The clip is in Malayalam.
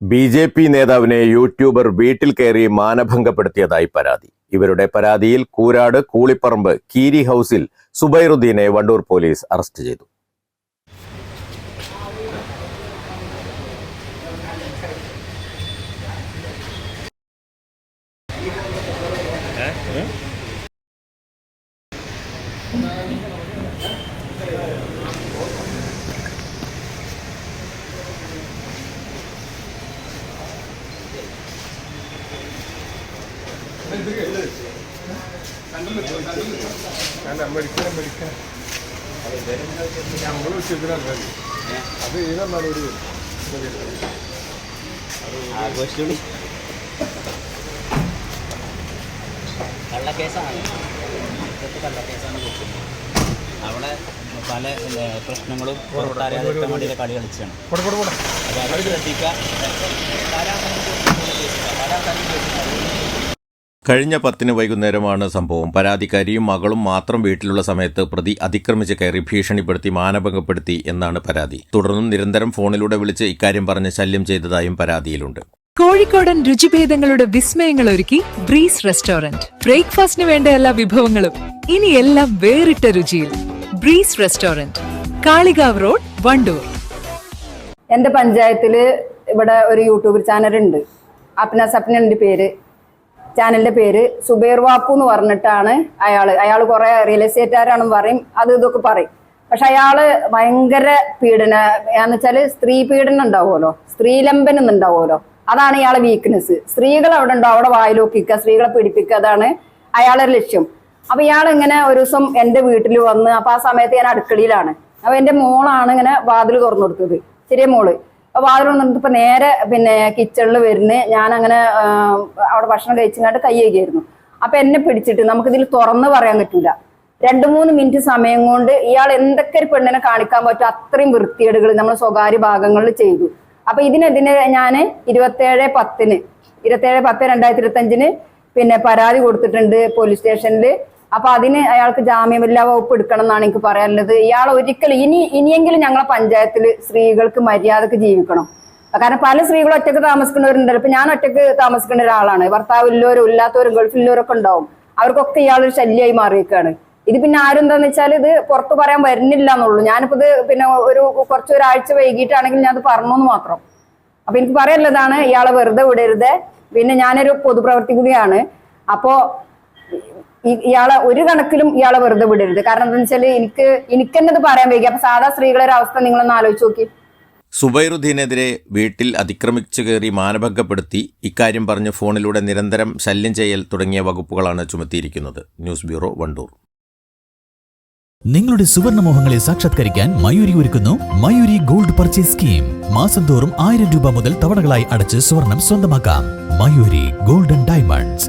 ബി ജെ പി നേതാവിനെ യൂട്യൂബർ വീട്ടിൽ കയറി മാനഭംഗപ്പെടുത്തിയതായി പരാതി. ഇവരുടെ പരാതിയിൽ കൂരാട് കൂളിപ്പറമ്പ് കീരി ഹൌസിൽ സുബൈറുദ്ദീനെ വണ്ടൂർ പോലീസ് അറസ്റ്റ് ചെയ്തു. നമ്മൾ അത് ഏതാ നടപടി ആഘോഷിച്ചുള്ളി കള്ളക്കേസാണ്. ഇതൊക്കെ കള്ളക്കേസാണ് കൊടുക്കുന്നത്. അവിടെ പല പ്രശ്നങ്ങളും വേണ്ടിയിട്ട് കളി കളിച്ചാണ് അപ്പോൾ അത് ശ്രദ്ധിക്കുക. കഴിഞ്ഞ പത്തിന് വൈകുന്നേരമാണ് സംഭവം. പരാതിക്കാരിയും മകളും മാത്രം വീട്ടിലുള്ള സമയത്ത് പ്രതി അതിക്രമിച്ച് കയറി ഭീഷണിപ്പെടുത്തി മാനഭംഗപ്പെടുത്തി എന്നാണ് പരാതി. തുടർന്നും നിരന്തരം ഫോണിലൂടെ വിളിച്ച് ഇക്കാര്യം പറഞ്ഞ് ശല്യം ചെയ്തതായും പരാതിയിലുണ്ട്. കോഴിക്കോടൻ രുചിഭേദങ്ങളുടെ വിസ്മയങ്ങൾ ഒരുക്കി ബ്രീസ് റെസ്റ്റോറന്റ്. ബ്രേക്ക്ഫാസ്റ്റിന് വേണ്ട എല്ലാ വിഭവങ്ങളും ഇനി എല്ലാം വേറിട്ട രുചിയിൽ. Breeze restaurant Kalikavu road Wandoor. എന്റെ പഞ്ചായത്തിൽ ഇവിടെ ഒരു യൂട്യൂബ് ചാനൽ ഉണ്ട് അപ്ന സപ്നന്റെ പേര്. ചാനലിന്റെ പേര് സുബൈർ വാപ്പു എന്ന് പറഞ്ഞിട്ടാണ് അയാൾ അയാൾ കുറെ റിയൽ എസ്റ്റേറ്റുകാരാണെന്ന് പറയും അത് ഇതൊക്കെ പറയും. പക്ഷെ അയാൾ ഭയങ്കര പീഡന എന്ന് വെച്ചാൽ സ്ത്രീ പീഡനം ഉണ്ടാവുമല്ലോ സ്ത്രീലംബനം ഉണ്ടാവുമല്ലോ. അതാണ് ഇയാളെ വീക്ക്നെസ് സ്ത്രീകൾ അവിടെ ഉണ്ടോ? അവിടെ വായിലോക്കിക്കുക സ്ത്രീകളെ പീഡിപ്പിക്കുക അതാണ് അയാളെ ലക്ഷ്യം. അപ്പൊ ഇയാൾ ഇങ്ങനെ ഒരു ദിവസം എന്റെ വീട്ടിൽ വന്ന് അപ്പൊ ആ സമയത്ത് ഞാൻ അടുക്കളയിലാണ്. അപ്പൊ എന്റെ മോളാണ് ഇങ്ങനെ വാതിൽ തുറന്നു കൊടുത്തത് ചെറിയ മോൾ. വാതിൽ ഇപ്പൊ നേരെ പിന്നെ കിച്ചണിൽ വരുന്ന ഞാൻ അങ്ങനെ അവിടെ ഭക്ഷണം കഴിച്ചിങ്ങാണ്ട് കൈ അപ്പൊ എന്നെ പിടിച്ചിട്ട് നമുക്കിതിൽ തുറന്ന് പറയാൻ പറ്റൂല. രണ്ടു മൂന്ന് മിനിറ്റ് സമയം കൊണ്ട് ഇയാൾ എന്തൊക്കെ ഒരു പെണ്ണിനെ കാണിക്കാൻ പറ്റും അത്രയും വൃത്തികേടുകൾ നമ്മൾ സ്വകാര്യ ഭാഗങ്ങളിൽ ചെയ്തു. അപ്പൊ ഇതിനെതിരെ ഞാൻ ഇരുപത്തേഴ് പത്തിന് ഇരുപത്തേഴ് പത്ത് രണ്ടായിരത്തി ഇരുപത്തി അഞ്ചിന് പിന്നെ പരാതി കൊടുത്തിട്ടുണ്ട് പോലീസ് സ്റ്റേഷനിൽ അപ്പൊ അതിന് അയാൾക്ക് ജാമ്യമില്ലാ വകുപ്പ് എടുക്കണം എന്നാണ് എനിക്ക് പറയാനുള്ളത്. ഇയാൾ ഒരിക്കലും ഇനി ഇനിയെങ്കിലും ഞങ്ങളെ പഞ്ചായത്തിൽ സ്ത്രീകൾക്ക് മര്യാദയ്ക്ക് ജീവിക്കണം. കാരണം പല സ്ത്രീകളും ഒറ്റയ്ക്ക് താമസിക്കുന്നവരുണ്ടല്ലോ. ഇപ്പൊ ഞാൻ ഒറ്റയ്ക്ക് താമസിക്കുന്ന ഒരാളാണ്. ഭർത്താവ് ഇല്ലവരും ഇല്ലാത്തവരും ഗൾഫിലുള്ളവരൊക്കെ ഉണ്ടാവും. അവർക്കൊക്കെ ഇയാൾ ഒരു ശല്യമായി മാറിയിരിക്കുകയാണ്. ഇത് പിന്നെ ആരും എന്താന്ന് വെച്ചാൽ ഇത് പുറത്ത് പറയാൻ വരുന്നില്ല എന്നുള്ളൂ ഞാനിപ്പോ ഇത് പിന്നെ ഒരു കുറച്ച് ഒരാഴ്ച വൈകിട്ടാണെങ്കിൽ ഞാൻ അത് പറഞ്ഞു എന്ന് മാത്രം. അപ്പൊ എനിക്ക് പറയാനുള്ളതാണ് ഇയാളെ വെറുതെ വിടരുത്. പിന്നെ ഞാനൊരു പൊതുപ്രവർത്തി കൂടിയാണ്. അപ്പോ ഇയാളെ ഒരു കണക്കിലും ഇയാളെ വെറുതെ വിടരുത്. കാരണം എന്താ വെച്ചാൽ എനിക്ക് എനിക്ക് തന്നെ ഇത് പറയാൻ വൈകി അപ്പൊ സാധാ സ്ത്രീകളുടെ ഒരു അവസ്ഥ നിങ്ങളൊന്ന് ആലോചിച്ച് നോക്കി. സുബൈറുദ്ദീനെതിരെ വീട്ടിൽ അതിക്രമിച്ചു കയറി മാനഭംഗപ്പെടുത്തി ഇക്കാര്യം പറഞ്ഞ് ഫോണിലൂടെ നിരന്തരം ശല്യം ചെയ്യൽ തുടങ്ങിയ വകുപ്പുകളാണ് ചുമത്തിയിരിക്കുന്നത്. News bureau Wandoor. നിങ്ങളുടെ സുവർണമോഹങ്ങളെ സാക്ഷാത്കരിക്കാൻ മയൂരി ഒരുക്കുന്നു മയൂരി ഗോൾഡ് പർച്ചേസ് സ്കീം. മാസം തോറും ആയിരം രൂപ മുതൽ തവണകളായി അടച്ച് സ്വർണം സ്വന്തമാക്കാം. Mayuri golden diamonds.